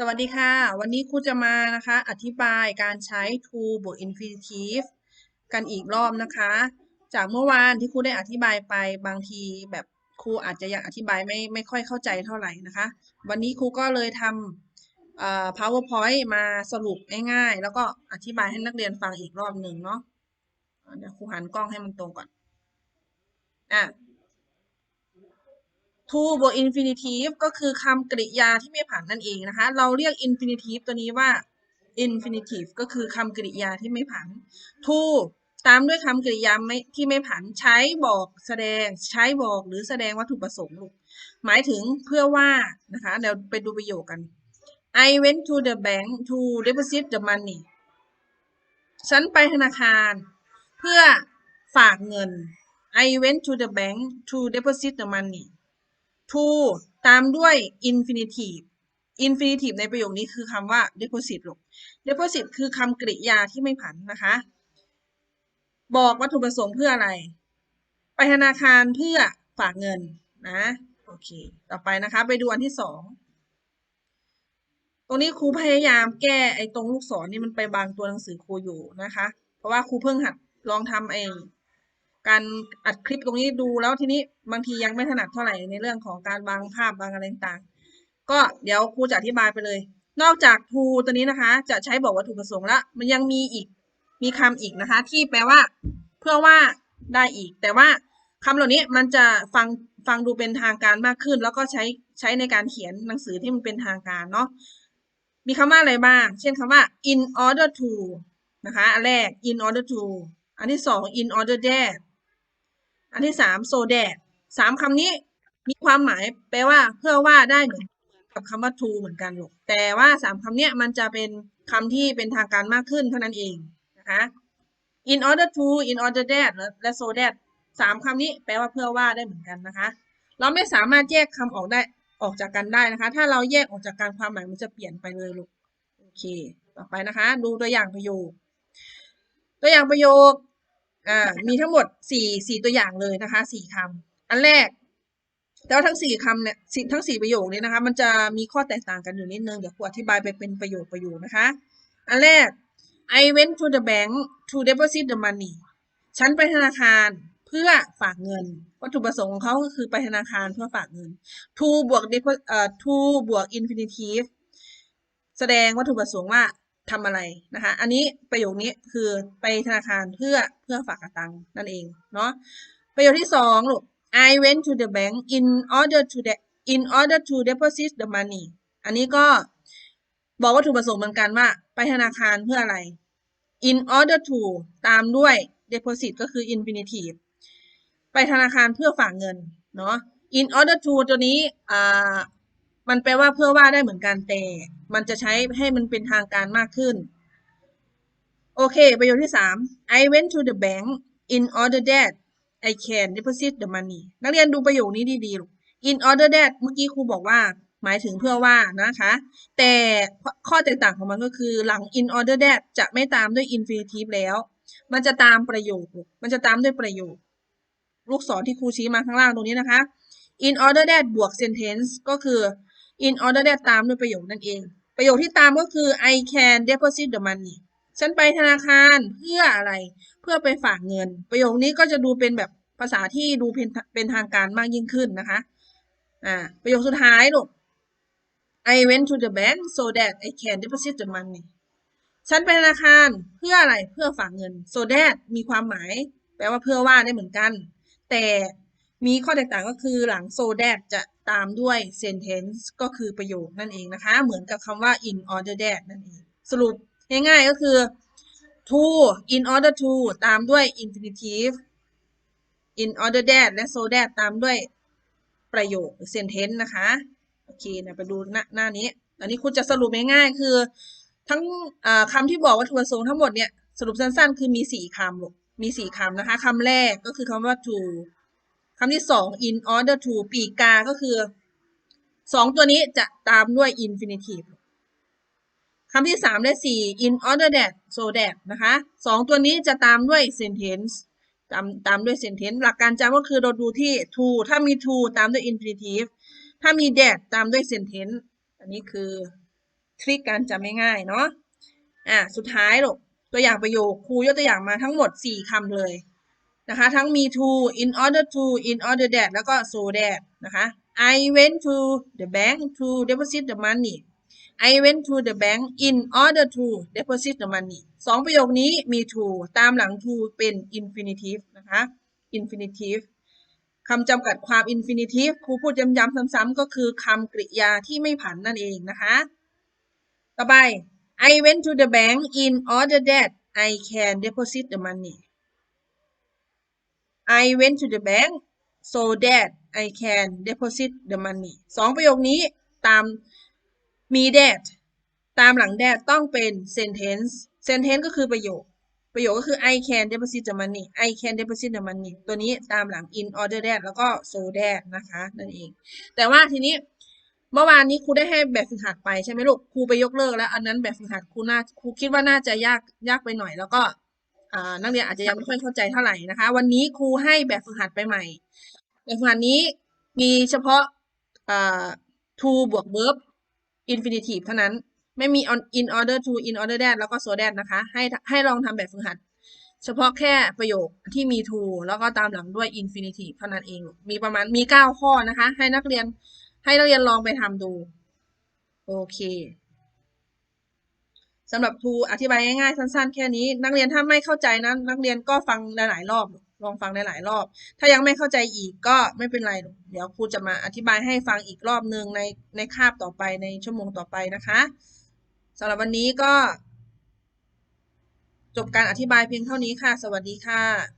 สวัสดีค่ะ วันนี้ครูจะมานะคะ อธิบายการใช้ to บวก infinitive กันอีกรอบนะคะ จากเมื่อวานที่ครูได้อธิบายไปบางทีแบบครูอาจจะยังอธิบายไม่ไม่ค่อยเข้าใจเท่าไหร่นะคะ วันนี้ครูก็เลยทำ powerpoint มาสรุปง่ายๆ แล้วก็อธิบายให้นักเรียนฟังอีกรอบหนึ่งเนาะเดี๋ยวครูหันกล้องให้มันตรงก่อนอะ to บวก infinitive ก็คือคำกริยาที่ไม่ผันนั่นเองนะคะ เราเรียก infinitive ตัวนี้ว่า infinitive ก็คือคำกริยาที่ไม่ผัน to ตามด้วยคำกริยาไม่ที่ไม่ผันใช้บอกแสดงใช้บอกหรือแสดงวัตถุประสงค์ลูกหมายถึงเพื่อว่านะคะเดี๋ยวไปดูประโยคกัน I went to the bank to deposit the money ฉันไปธนาคาร เพื่อฝากเงิน I went to the bank to deposit the money to ตามด้วย infinitive infinitive ในประโยคนี้คือคำว่า deposit ลูก deposit คือคำกริยาที่ไม่ผันนะคะ บอกวัตถุประสงค์เพื่ออะไร ไปธนาคารเพื่อฝากเงินนะโอเค ต่อไปนะคะ ไปดูอันที่สอง ตรงนี้ครูพยายามแก้ไอ้ตรงลูกศรนี่มันไปบางตัวหนังสือครูอยู่นะคะ เพราะว่าครูเพิ่งหัดลองทำไอ้ การอัดคลิปตรงนี้ดูแล้วทีนี้บางทียังไม่ถนัดเท่าไหร่ในเรื่องของการวางภาพวางอะไรต่างๆก็เดี๋ยวครูจะอธิบายไปเลย นอกจาก to ตัวนี้นะคะ จะใช้บอกวัตถุประสงค์แล้วมันยังมีอีกมีคำอีกนะคะ ที่แปลว่า เพื่อว่าได้อีก แต่ว่าคำเหล่านี้มันจะฟังฟังดูเป็นทางการมากขึ้น แล้วก็ใช้ใช้ในการเขียนหนังสือที่มันเป็นทางการเนาะมีคำว่าอะไรบ้าง เช่นคำว่า in order to นะคะ อันแรก in order to อันที่สอง in order that อันที่สาม so that สามคำนี้มีความหมายแปลว่าเพื่อว่าได้เหมือนกับคำว่า to เหมือนกันลูกแต่ว่าสามคำเนี้ยมันจะเป็นคำที่เป็นทางการมากขึ้นเท่านั้นเองนะคะ in order to in order that และ so that สามคำนี้แปลว่าเพื่อว่าได้เหมือนกันนะคะ เราไม่สามารถแยกคำออกได้ออกจากกันได้นะคะ ถ้าเราแยกออกจากกันความหมายมันจะเปลี่ยนไปเลยลูกโอเค ต่อไปนะคะ ดูตัวอย่างประโยค ตัวอย่างประโยค อ่ามีทั้งหมดสี่สี่ตัวอย่างเลยนะคะสี่คำอันแรกแล้วทั้งสี่คำเนี่ยทั้งสี่ประโยคนี้นะคะ มันจะมีข้อแตกต่างกันอยู่นิดนึงเดี๋ยวครูอธิบายไปเป็นประโยคประโยคนะคะ อันแรก I went to the bank to deposit the money ฉันไปธนาคารเพื่อฝากเงิน วัตถุประสงค์ของเขาก็คือไปธนาคารเพื่อฝากเงิน to บวก deposit เอ่อ to บวก infinitive แสดงวัตถุประสงค์ว่า ทำอะไรนะคะ อันนี้ประโยคนี้คือไปธนาคารเพื่อเพื่อฝากกระตังนั่นเองเนาะประโยคที่สองลูก I went to the bank in order to de in order to deposit the money อันนี้ก็บอกวัตถุประสงค์เหมือนกันว่า ไปธนาคารเพื่ออะไร in order to ตามด้วย deposit ก็คือ infinitive ไปธนาคารเพื่อฝากเงินเนาะ in order to ตัวนี้อ่า มันแปลว่าเพื่อว่าได้เหมือนกันแต่ มันจะใช้ให้มันเป็นทางการมากขึ้น โอเค ประโยคที่สาม I went to the bank in order that I can deposit the money นักเรียนดูประโยคนี้ดีๆลูก in order that เมื่อกี้ครูบอกว่า หมายถึงเพื่อว่านะคะ แต่ข้อแตกต่างของมันก็คือหลัง in order that จะไม่ตามด้วย infinitive แล้ว มันจะตามประโยค มันจะตามด้วยประโยค ลูกศรที่ครูชี้มาข้างล่างตรงนี้นะคะ in order that บวก sentence ก็คือ in order that ตามด้วยประโยคนั่นเอง ประโยคที่ตามก็คือ I can deposit the money ฉันไปธนาคารเพื่ออะไร เพื่อไปฝากเงิน ประโยคนี้ก็จะดูเป็นแบบภาษาที่ดูเป็นเป็นทางการมากยิ่งขึ้นนะคะอ่าประโยคสุดท้ายลูก I went to the bank so that I can deposit the money ฉันไปธนาคารเพื่ออะไรเพื่อฝากเงิน so that มีความหมาย แปลว่าเพื่อว่าได้เหมือนกัน แต่มีข้อแตกต่างก็คือหลัง so that จะ ตามด้วย sentence ก็คือประโยคนั่นเองนะคะ เหมือนกับคำว่า in order that นั่นเอง สรุปง่ายๆก็คือ to in order to ตามด้วย infinitive in order that และ so that ตามด้วยประโยค sentence นะคะ โอเคนะไปดูหน้าหน้านี้ อันนี้คุณจะสรุปง่ายๆคือ ทั้งคำที่บอกวัตถุประสงค์ทั้งหมดเนี่ย สรุปสั้นๆ คือมีสี่คำลูกมีสี่คำนะคะคำแรกก็คือคำว่า to คำที่สอง in order to ปีกา ก็คือสองตัวนี้จะตามด้วย infinitive คำที่สามและสี่ in order that so that นะคะสองตัวนี้จะตามด้วย sentence ตามตามด้วย sentence หลักการจำก็คือเราดูที่ to ถ้ามี to ตามด้วย infinitive ถ้ามี that ตามด้วย sentence อันนี้คือคลิกกันจะไม่ง่ายเนาะอะสุดท้ายลูกตัวอย่างประโยคครูยกตัวอย่างมาทั้งหมด 4คำเลย นะคะทั้งมี to in order to in order that แล้วก็ so that นะคะ I went to the bank to deposit the money I went to the bank in order to deposit the money สองประโยคนี้มี to ตามหลัง to เป็น infinitive นะคะ infinitive คำจำกัดความ infinitive ครูพูดย้ำๆซ้ำๆก็คือคำกริยาที่ไม่ผันนั่นเองนะคะ ต่อไป I went to the bank in order that I can deposit the money I went to the bank so that I can deposit the money สองประโยคนี้ตามมี that ตามหลัง that ต้องเป็น sentence sentence ก็คือประโยค ประโยคก็คือ I can deposit the money I can deposit the money ตัวนี้ตามหลัง in order that แล้วก็ so that นะคะนั่นเอง แต่ว่าทีนี้เมื่อวานนี้ครูได้ให้แบบฝึกหัดไปใช่ไหมลูกครูไปยกเลิกแล้ว อันนั้นแบบฝึกหัดครูน่าครูคิดว่าน่าจะยากยากไปหน่อยแล้วก็ นักเรียนอาจจะยังไม่ค่อยเข้าใจเท่าไหร่นะคะ วันนี้ครูให้แบบฝึกหัดไปใหม่ แบบฝึกหัดนี้มีเฉพาะ to บวก verb infinitive เท่านั้น ไม่มี on in order to in order that แล้วก็ so that นะคะ ให้ให้ลองทำแบบฝึกหัด เฉพาะแค่ประโยคที่มี to แล้วก็ตามหลังด้วย infinitive เท่านั้นเอง มีประมาณมีเก้าข้อนะคะ ให้นักเรียนให้นักเรียนลองไปทำดู โอเค สำหรับครูอธิบายง่ายๆสั้น ๆ แค่นี้ นักเรียนถ้าไม่เข้าใจนะนักเรียนก็ฟังหลายๆรอบลองฟังหลายๆรอบ ถ้ายังไม่เข้าใจอีกก็ไม่เป็นไร เดี๋ยวครูจะมาอธิบายให้ฟังอีกรอบหนึ่งในในคาบต่อไปในชั่วโมงต่อไปนะคะสำหรับวันนี้ก็ จบการอธิบายเพียงเท่านี้ค่ะ สวัสดีค่ะ